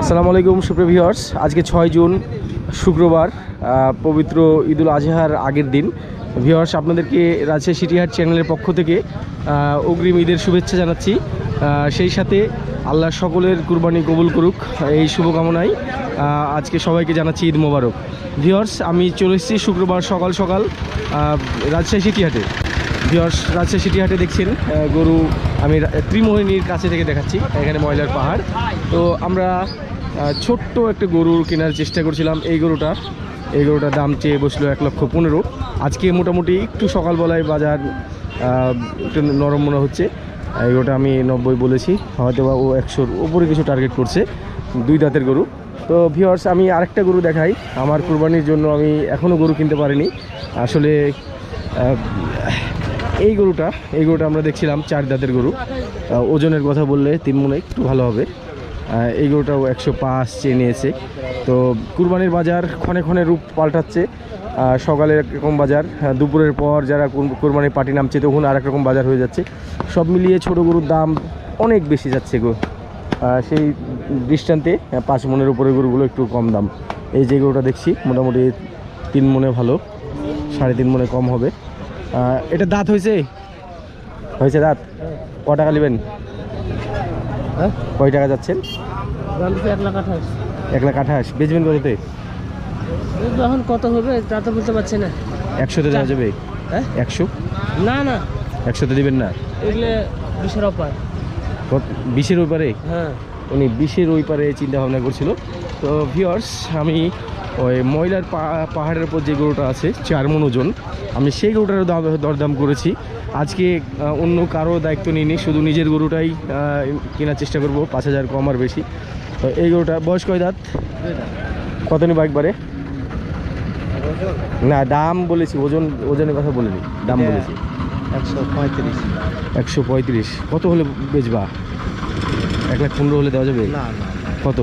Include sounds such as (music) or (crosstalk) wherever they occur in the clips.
আসসালামু আলাইকুম, সুপ্রিয় ভিউয়ার্স আজকে ছয় জুন, শুক্রবার পবিত্র ঈদুল আজহার আগের দিন। ভিউয়ার্স আপনাদেরকে রাজশাহী সিটিহাট চ্যানেলের পক্ষ থেকে অগ্রিম ঈদের শুভেচ্ছা জানাচ্ছি। সেই সাথে আল্লাহ সকলের কুরবানি কবুল করুক, এই শুভকামনায় আজকে সবাইকে জানাচ্ছি ঈদ মোবারক। ভিউয়ার্স আমি চলে এসেছি শুক্রবার সকাল সকাল রাজশাহী সিটিহাটে ভিওর্স রাজশাহী সিটি হাটে দেখছেন গরু আমি ত্রিমোহিনীর কাছে থেকে দেখাচ্ছি, এখানে ময়লার পাহাড়। তো আমরা ছোট্ট একটা গরুর কেনার চেষ্টা করছিলাম এই গরুটা। এই গরুটার দাম চেয়ে বসল এক লক্ষ পনেরো। আজকে মোটামুটি একটু সকালবেলায় বাজার একটু নরম মনে হচ্ছে। এই গরুটা আমি নব্বই বলেছি হয়তো বা ও একশোর ওপরে কিছু টার্গেট করছে, দুই দাঁতের গরু। তো ভিওর্স আমি আরেকটা গরু দেখাই। আমার কুরবানির জন্য আমি এখনও গরু কিনতে পারিনি। আসলে এই গরুটা এই গরুটা আমরা দেখছিলাম চার দাঁতের গরু। ওজনের কথা বললে তিন মনে একটু ভালো হবে। এই গরুটাও একশো পাঁচ চেয়ে তো কুরবানির বাজার ক্ষণে ক্ষণে রূপ পাল্টাচ্ছে। সকালে একরকম বাজার দুপুরের পর যারা কুর- কুরবানির পার্টি নামছে, তখন আর রকম বাজার হয়ে যাচ্ছে। সব মিলিয়ে ছোট গরুর দাম অনেক বেশি যাচ্ছে গো। সেই দৃষ্টান্তে পাঁচ মনের উপরে গরুগুলো একটু কম দাম। এই যে গরুটা দেখছি, মোটামুটি তিন মনে ভালো, সাড়ে তিন মনে কম হবে। এটা দাঁত হয়েছে? হয়েছে দাঁত? ক টাকা নেবেন? হ্যাঁ? কয় টাকা যাচ্ছেন? এক লাখ আঠাশ। বেচবেন কততে? এখন কত হবে তা তো বলতে পারছি না। একশোতে দেওয়া যাবে? হ্যাঁ? একশো? না না। একশোতে দেবেন না? এগুলো বিশের অপার কত- বিশের ওই পারে? হ্যাঁ। উনি বিশের ওই পারে চিন্তা ভাবনা করছিল। তো ভিওর্স আমি ওই ময়লার পাহাড়ের উপর যে গরুটা আছে চার মন ওজন আমি সেই গরুটারও দাম দরদাম করেছি। আজকে অন্য কারও দায়িত্ব নিইনি শুধু নিজের গরুটাই কেনার চেষ্টা করব পাঁচ হাজার কম আর বেশি। তো এই গরুটা বয়স কয় দাঁত? কত নিব একবারে? না দাম বলেছি ওজন ওজনের কথা বলিনি দাম বলেছি। একশো পঁয়ত্রিশ। একশো পঁয়ত্রিশ কত হলে বেচবা? এক লাখ পনেরো হলে দেওয়া যাবে? কত?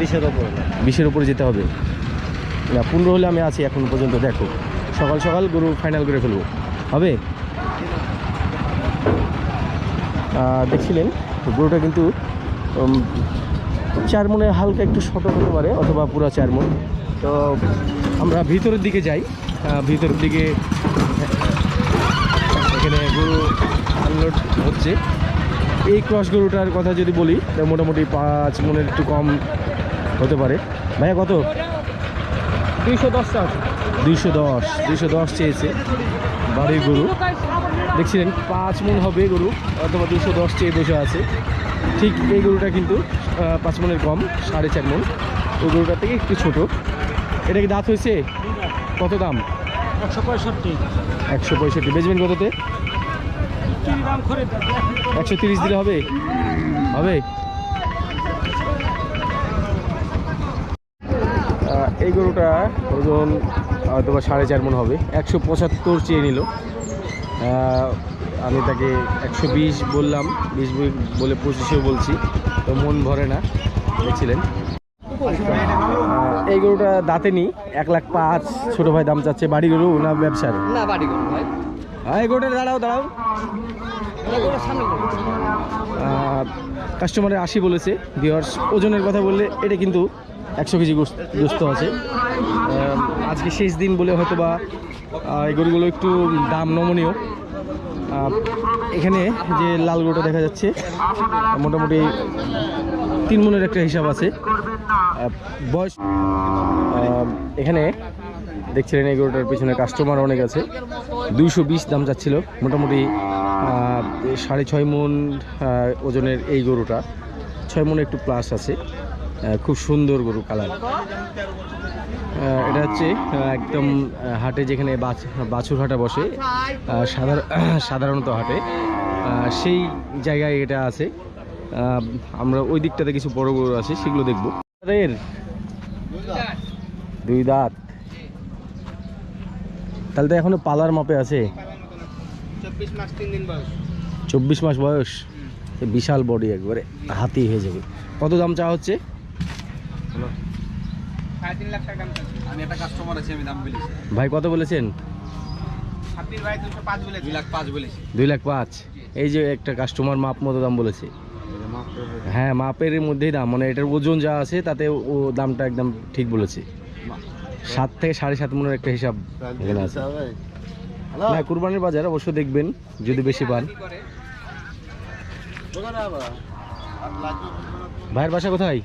বিশের ওপর। বিশের উপরে যেতে হবে। না, পনেরো হলে আমি আছি এখন পর্যন্ত, দেখো। সকাল সকাল গরু ফাইনাল করে ফেলব। হবে? দেখছিলেন? গরুটা কিন্তু চার মনে হালকা একটু ছোটো হতে পারে, অথবা পুরো চার মন। তো আমরা ভিতরের দিকে যাই। ভিতরের দিকে, এখানে গরু আনলোড হচ্ছে। এই ক্রস গরুটার কথা যদি বলি মোটামুটি পাঁচ মনের একটু কম হতে পারে। ভাইয়া কত? দুইশো দশ টাকা দুইশো দশ দুইশো দশ চেয়েছে বাড়ির গরু। দেখছিলেন পাঁচ মন হবে গরু অথবা দুশো দশ চেয়ে বসে আছে। ঠিক এই গরুটা কিন্তু পাঁচ মনের কম সাড়ে চার মন। ওই গরুটার থেকে একটু ছোট। এটা কি দাঁত হয়েছে? কত দাম? একশো পঁয়ষট্টি। একশো পঁয়ষট্টি। বেচবেন কততে? একশো তিরিশ দিলে হবে? হবে? এই গরুটা ওজন হয়তো বা সাড়ে চার মন হবে। একশো পঁচাত্তর চেয়ে নিল। আমি তাকে একশো বিশ বললাম বিশ বলে পঁচিশেও বলছি তো মন ভরে না দেখছিলেন। এই গরুটা দাঁতে নি এক লাখ পাঁচ ছোটো ভাই দাম চাচ্ছে বাড়ি গরু না ব্যবসার না বাড়ি করুন ভাই। হ্যাঁ এই গরুটা দাঁড়াও দাঁড়াও। কাস্টমারের আশি বলেছে ভিওয়ার্স ওজনের কথা বললে এটা কিন্তু একশো কেজি গোস্ত আছে। আজকে শেষ দিন বলে হয়তো বা এই গরুগুলো একটু দাম নমনীয়। এখানে যে লাল গরুটা দেখা যাচ্ছে, মোটামুটি তিন মনের একটা হিসাব আছে। বয়স এখানে দেখছিলেন এই গরুটার পিছনে কাস্টমার অনেক আছে। দুইশো বিশ দাম যাচ্ছিল, মোটামুটি সাড়ে ছয় মন ওজনের এই গরুটা। ছয় মনে একটু প্লাস আছে। খুব সুন্দর গরু কালার। এটা হচ্ছে একদম হাটে যেখানে বাছ- বাছুর হাটা বসে (clears throat) সাধারণত হাটে। সেই জায়গায় এটা আছে। আমরা ওই দিকটাতে কিছু বড় গরু আছে সেগুলো দেখব। এর? দুই দাঁত। তাহলে তো এখনও পালার মাপে আছে। চব্বিশ মাস বয়স। বিশাল বডি একবারে হাতি হয়ে যাবে। কত দাম চা হচ্ছে সাড়ে তিন লাখ টাকা দাম চাচ্ছি আমি একটা কাস্টমার আছে আমি দাম বলেছি। ভাই কত বলেছেন? দুই লাখ পাঁচ এই যে একটা কাস্টমার মাপ মতো দাম বলেছে। হ্যাঁ মাপের মধ্যেই দাম। মানে এটার ওজন যা আছে তাতে ও দামটা একদম ঠিক বলেছে। সাত থেকে সাড়ে সাত মনের একটা হিসাব এখানে আছে। না কুরবানির বাজার অবশ্য দেখবেন যদি বেশি পান। ভাইয়ের বাসা কোথায়?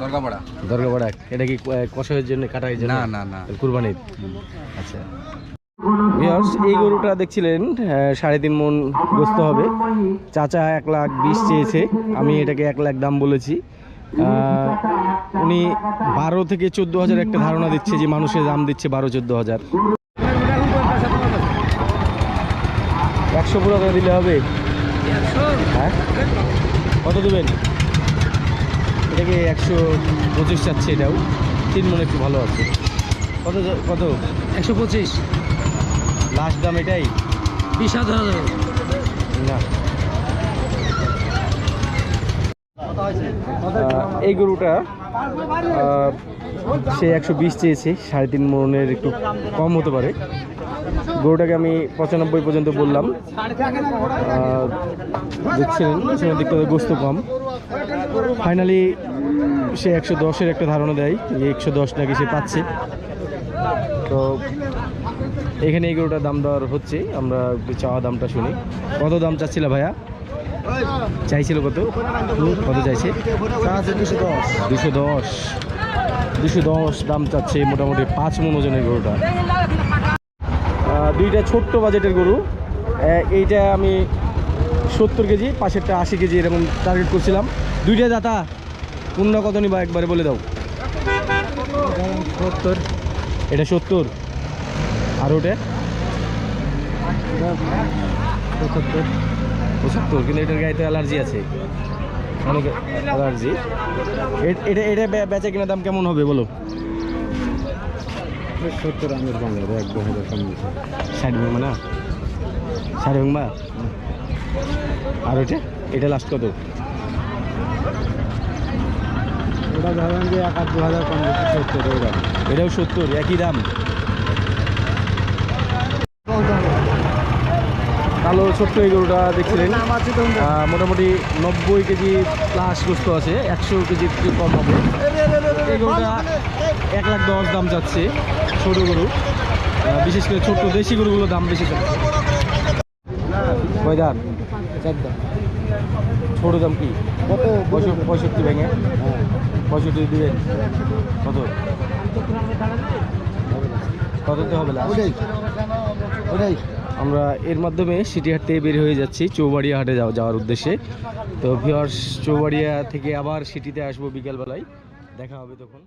দরগাপাড়া। দরগাপাড়া। এটা কি কষাইয়ের জন্য কাটাইয়ের জন্য না না না। কুরবানির? আচ্ছা। এই গরুটা দেখছিলেন সাড়ে তিন মন গ্রস্ত হবে। চাচা এক লাখ বিশ চেয়েছে আমি এটাকে এক লাখ দাম বলেছি। উনি বারো থেকে চোদ্দ হাজার একটা ধারণা দিচ্ছে যে মানুষের দাম দিচ্ছে বারো চোদ্দ হাজার। একশো পুরো করে দিলে হবে? হ্যাঁ? কত দেবেন? এটাকে একশো পঁচিশ চাচ্ছে এটাও। তিন মনে একটু ভালো আছে। কত কত? একশো পঁচিশ। লাস্ট দাম এটাই? বিশ হাজার। না। এই গরুটা সে একশো বিশ চেয়েছে সাড়ে তিন মনের একটু কম হতে পারে। গরুটাকে আমি পঁচানব্বই পর্যন্ত বললাম। আহ, দেখছেন পিছনের দিকটা গোস্ত কম। ফাইনালি সে একশো দশের একটা ধারণা দেয় যে একশো দশ নাকি সে পাচ্ছে। তো এখানে এই গরুটার দাম দেওয়ার হচ্ছে, আমরা চাওয়া দামটা শুনি। কত দাম চাচ্ছিল ভাইয়া? চাইছিল কত? কত চাইছে? দুশো দশ। দুশো দশ দুশো দশ দাম চাচ্ছে মোটামুটি পাঁচ মন ওজনের গরুটা। দুইটা ছোট্ট বাজেটের গরু। এইটা আমি সত্তর কেজি, পাশেরটা আশি কেজি এরকম টার্গেট করছিলাম। দুইটা দাতা কোনটা কত নিবা একবারে বলে দাও। সত্তর। এটা সত্তর। আর ওটা? পঁচাত্তর। পঁচাত্তর কিন্তু এটার গায়ে তো অ্যালার্জি আছে। অনেক অ্যালার্জি। এটা এটা বেচা কিনা দাম কেমন হবে বলো? সত্তর আমের বাংলা এক দু হাজার ষাট ভাঙবা না? ষাট ভাঙবা? আর ওটা? এটা লাস্ট কত? ওটা ধরেন যে এক আর দু হাজার দিচ্ছে সত্তর ওটা এটাও সত্তর একই দাম। কালো ছোট্ট এই গরুটা দেখছিলেন। মোটামুটি নব্বই কেজি প্লাস গোস্ত আছে একশো কেজি কম হবে। এই গরুটা এক লাখ দশ দাম যাচ্ছে ছোট গরু। বিশেষ করে ছোট্ট দেশি গরুগুলোর দাম বেশি যাচ্ছে। কয় দাম ছোট দাম কি? কত? পঁয়ষট্টি ভেঙে পঁয়ষট্টি দিবেন। কত? কততে হবে? ওটাই ওটাই আমরা এর মাধ্যমে সিটিহাট থেকে বের হয়ে যাচ্ছি চৌবাড়িয়া হাটে যাওয়া যাওয়ার উদ্দেশ্যে। তো ভিওর্স চৌবাড়িয়া থেকে আবার সিটিতে আসব বিকেলবেলায়। দেখা হবে তখন।